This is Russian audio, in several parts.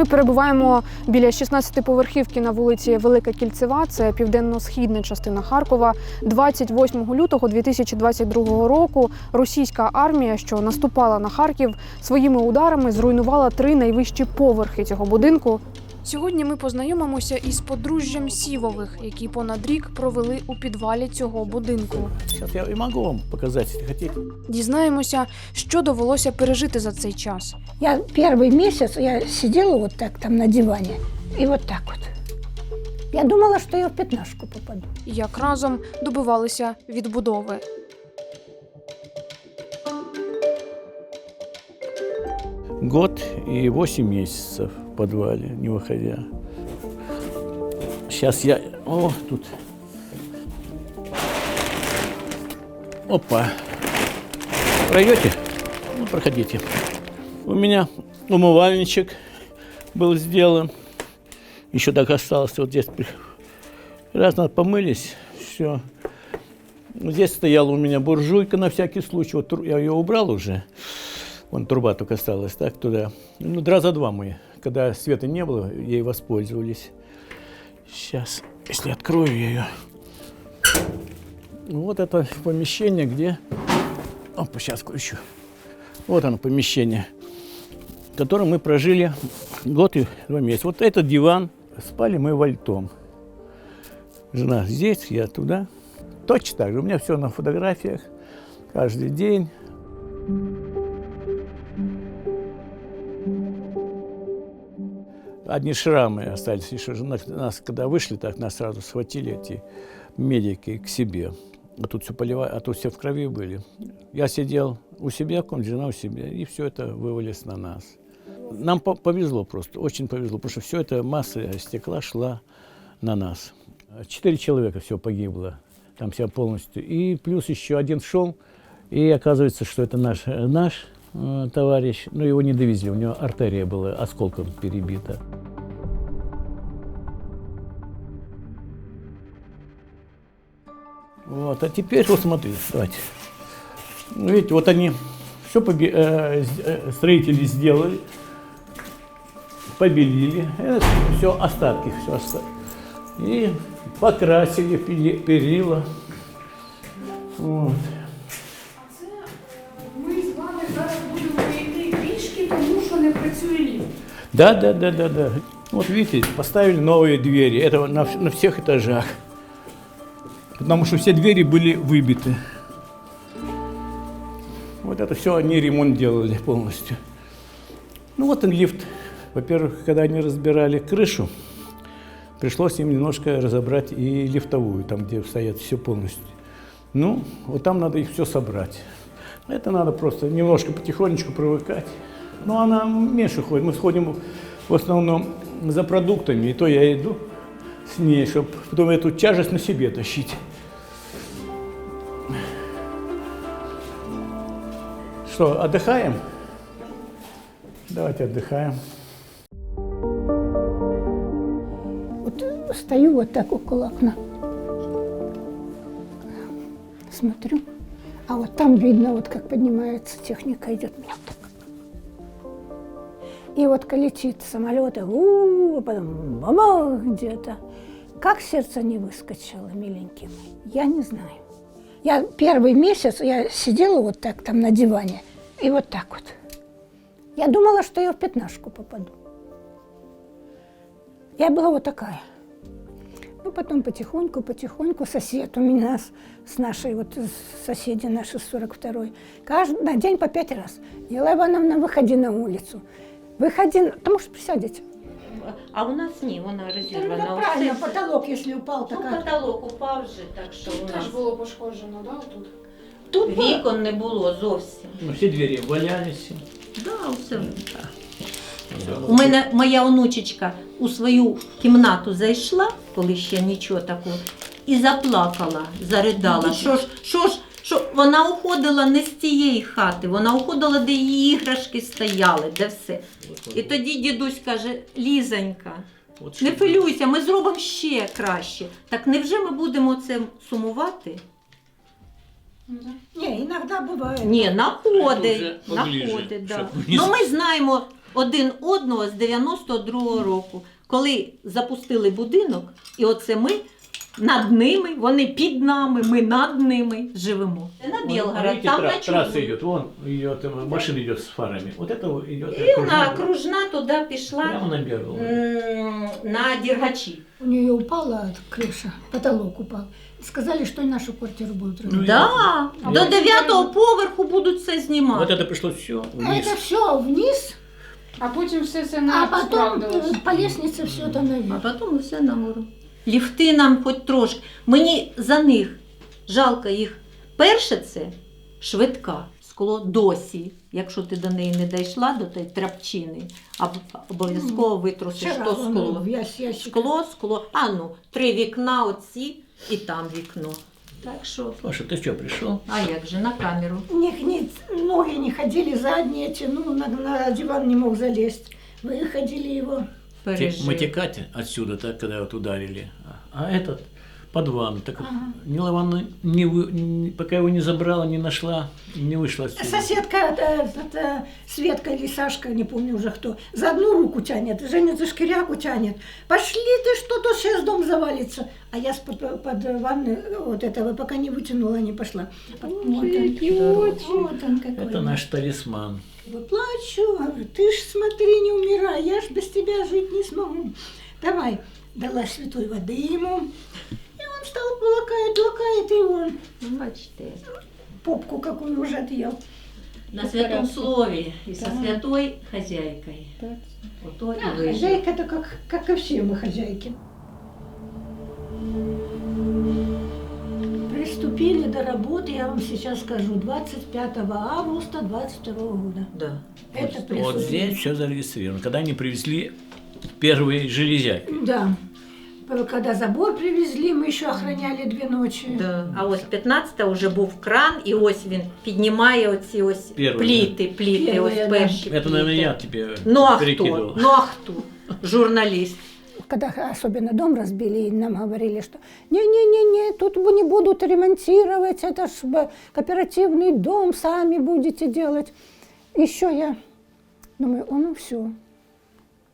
Ми перебуваємо біля 16-поверхівки на вулиці Велика Кільцева. Це південно-східна частина Харкова. 28 лютого 2022 року російська армія, що наступала на Харків, своїми ударами зруйнувала три найвищі поверхи цього будинку. Сьогодні ми познайомимося із подружжям Сівових, які понад рік провели у підвалі цього будинку. Сейчас я и могу вам показать, если хотите. Дізнаємося, що довелося пережити за цей час. Я первый месяц я сидела вот так там на диване и вот так вот. Я думала, что я в пятнашку попаду. як разом добивалися відбудови. Год и 8 месяцев в подвале, не выходя. Сейчас я... О, тут... Опа. Пройдете? Ну, проходите. У меня умывальничек был сделан. Еще так осталось. Вот здесь раз надо помылись, все. Здесь стояла у меня буржуйка на всякий случай. Вот я ее убрал уже. Вон труба только осталась, так, туда. Ну, раза два мы, когда света не было, ей воспользовались. Сейчас, если открою ее. Вот это помещение, где... Опа, сейчас включу. Вот оно, помещение, в котором мы прожили год и два месяца. Вот этот диван, спали мы вальтом. Жена здесь, я туда. Точно так же. У меня все на фотографиях. Каждый день. Одни шрамы остались. Еще нас, когда вышли, так нас сразу схватили эти медики к себе. А тут все поливая, а тут все в крови были. Я сидел у себя жена у себя, и все это вывалилось на нас. Нам по- повезло просто, очень повезло, потому что все это масса стекла шла на нас. Четыре человека все погибло, там вся полностью. И плюс еще один шел, и оказывается, что это наш, наш э, товарищ, но его не довезли, у него артерия была осколком перебита. Вот, а теперь вот смотрите, давайте. Ну, видите, вот они все строители сделали, побелили, это все остатки, все остатки. И покрасили перила. Вот Ми з вами зараз будемо йти пішки, тому що не працює ліфт. Да, да, да, да, да. Вот видите, поставили новые двери. Это на, вс- на всех этажах. Потому что все двери были выбиты. Вот это все они ремонт делали полностью. Ну вот он лифт. Во-первых, когда они разбирали крышу, пришлось им немножко разобрать и лифтовую, там, где стоят все полностью. Ну, вот там надо их все собрать. Это надо просто немножко потихонечку привыкать. Но она меньше ходит. Мы сходим в основном за продуктами, и то я иду с ней, чтобы потом эту тяжесть на себе тащить. Что, отдыхаем? Давайте отдыхаем. Вот стою вот так около окна. Смотрю. А вот там видно, вот как поднимается техника, идет меня вот так. И вот колетит самолеты, у а потом бабах где-то. Как сердце не выскочило, миленький мой, я не знаю. Я первый месяц, я сидела вот так там на диване, и вот так вот. Я думала, что я в пятнашку попаду. Я была вот такая. Ну, потом потихоньку, потихоньку сосед у меня с, с нашей, вот с- соседи наши с 42-й, каждый на день по пять раз. Ела Ивановна, выходи на улицу. Выходи, потому что присядете. А у нас ні, вона розірвана. Ну, правильно, Все- потолок, если упал, Ну, такая. потолок упав вже, так що у нас було пошкоджено, да, тут? Тут было- вікон не було зовсім. Ну, все двери валялись. Да, все. У мене моя онучечка у свою кімнату зайшла, коли ще нічого такого, і заплакала, заридала. Що ж, що ж, що вона уходила не з цієї хати, вона уходила, де її іграшки стояли, де все. І тоді дідусь каже: Лізонька, не хвилюйся, ми зробимо ще краще. Так невже ми будемо це сумувати? Не, иногда бывает. Ні, Це находить, вже находить, да. щоб Ну ми знаємо один одного з 92-го року, коли запустили будинок, і оце ми над ними, вони під нами, ми над ними живемо. Це на Білгород, Видите, там тра- на трасса Чудові. идет, вон идет, э, машина идет с фарами. Вот это вот идет І вона окружна туди пішла прямо на Берлу. м, на Дергачі. У нее упала крыша, потолок упал. Сказали, что и нашу квартиру будут Ну, разрушать. Да, до дев'ятого поверху будуть все знімати. Вот это пришло все А вниз. это все вниз, а потім все це а не потом справдилось. э, по лестнице все это А наверх. потім все нагору. Ліфти нам хоч трошки. Мені за них жалко їх. Перше це швидка. Скло досі. Якщо ти до неї не дійшла, до тієї трапчини, аб- обов'язково витрусиш Вчера то вон скло. ящ- ящик. Скло, скло. А ну, три вікна оці і там вікно. Так що, Паша, ты что, пришел? а як же на камеру? У них ни, ноги не ходили, задние тянул, на, на диван не мог залезть. Выходили его. Пережив. Матекать отсюда, так, когда вот ударили. А этот под ванну. Так Нила Ивановна, не не- пока его не забрала, не нашла, не вышла отсюда. Соседка, это, это Светка или Сашка, не помню уже кто, за одну руку тянет, Женя за шкиряку тянет. Пошли ты, что-то сейчас дом завалится. А я под, под ванны вот этого пока не вытянула, не пошла. Вот он, вот он какой. Это наш талисман. Плачу, говорю, ты ж смотри, не умирай, я ж без тебя жить не смогу. Давай, дала святой воды ему И он стал лакает, лакает, и он Ну, Бачите. попку какую уже отъел. На святом слові і со святою хазяйкою. Ото і А, вижив. хозяйка-то как, как и все мы хозяйки. Приступили до работы, я вам сейчас скажу, 25 августа 22 года. Да. Это Вот приступили. здесь все зарегистрировано. Когда они привезли первые железяки. Да. Когда забор привезли, мы еще охраняли две ночи. Да. А ось 15 вже був кран, і ось він піднімає оці ось Перший, пліти, пліти, Перший, ось да. перші. Это, наверное, пліти. я тебе Ну а перекидывал. хто? Ну а хто? Журналіст. Когда особенно дом разбили, и нам говорили, что не-не-не-не, тут вы не будут ремонтировать, это ж б- кооперативный дом, сами будете делать. Еще я думаю, о, ну все,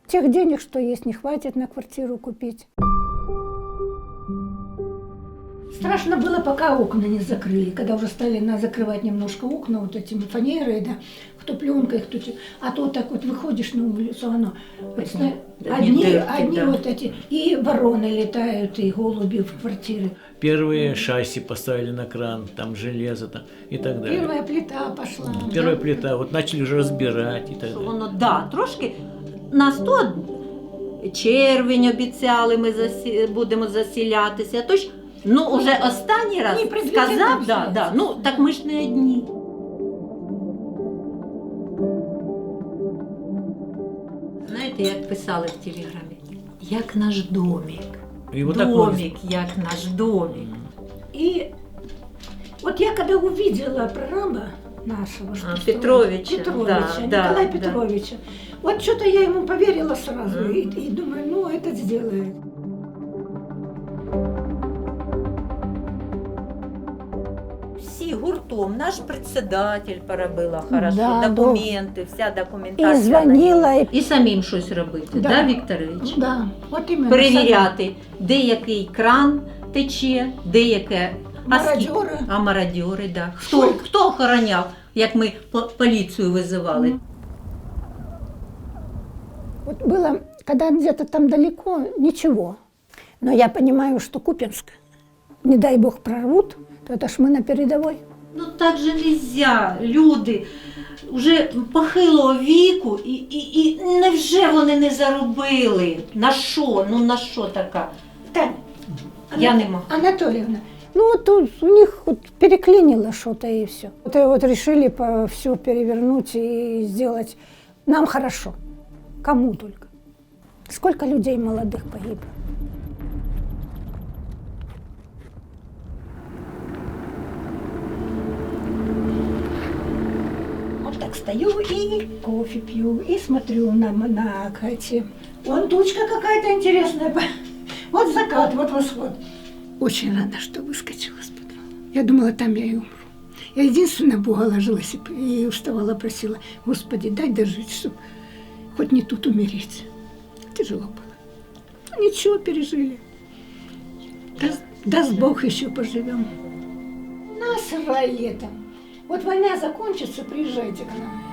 тех денег, что есть, не хватит на квартиру купить. Страшно было, пока окна не закрыли, когда уже стали на закрывать немножко окна вот этими фанерой, да, кто пленкой, кто чем. А то так вот выходишь на улицу, оно представь, Да, одни, дырки, одни да. вот эти, и вороны летают, и голуби в квартиры. Первые шасси поставили на кран, там железо там, и так далее. Первая плита пошла. Первая плита, вот начали уже разбирать и так Що далее. воно, да, трошки на 100 червень обіцяли, ми засі... будемо засілятися. Тож, ну, уже останній раз Ні, приблизительно сказав, да, все. да, ну, так ми ж не одні. Знаєте, як писали в телеграмі? Як наш домик. И вот так вот домик, як наш домик. И вот я когда увидела прораба нашего, что А, строит, Петровича, Петровича, да, Николая да, да. Петровича, вот что-то я ему поверила сразу Мгм. и, и думаю, ну это сделает. гуртом, наш председатель поробила хорошо, Да, документи, вся документація. И звонила, и... І самим щось робити, Да. да, Вікторович? Да, вот именно. Перевіряти, де який кран тече, де яке. А скільки- Мародеры. А мародьори, да. Хто, хто охороняв, як ми по- поліцію визивали? Вот было, когда где-то там далеко, ничего. Но я понимаю, что Купинск, не дай бог прорвут, то это ж мы на передовой. Ну так же нельзя. Люди вже похилого віку, і, і, і невже вони не заробили? На що? Ну на що така? Тань, Я не можу. Анатольевна, ну вот тут у них вот переклинило что-то и все. Вот, и вот решили все перевернуть и сделать нам хорошо. Кому только. Сколько людей молодых погибло. Так стою и кофе пью, и смотрю на, на эти. Вон тучка какая-то интересная. Вот закат, вот восход. Очень рада, что выскочила с подвала. Я думала, там я и умру. Я единственная Бога ложилась и, и уставала, просила, Господи, дай дожить, чтоб хоть не тут умереть. Тяжело было. Ну, ничего, пережили. Даст, даст Бог, еще поживем. Нас летом. Вот война закончится, приезжайте к нам.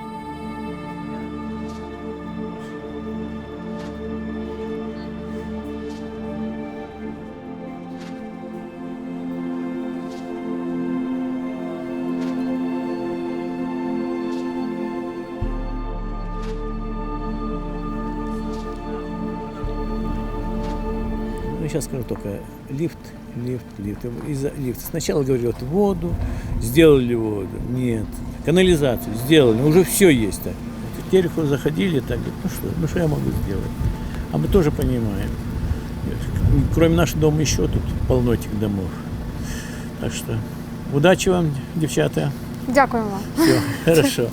Ну, сейчас скажу только лифт, лифт, лифт. Из-за лифта. Сначала говорили, вот воду, сделали воду. Нет. Канализацию сделали, уже все есть так. Теперь вот заходили так, говорят, ну что, ну что я могу сделать? А мы тоже понимаем. Кроме нашего дома еще тут полно этих домов. Так что удачи вам, девчата. Дякую вам. Все, хорошо.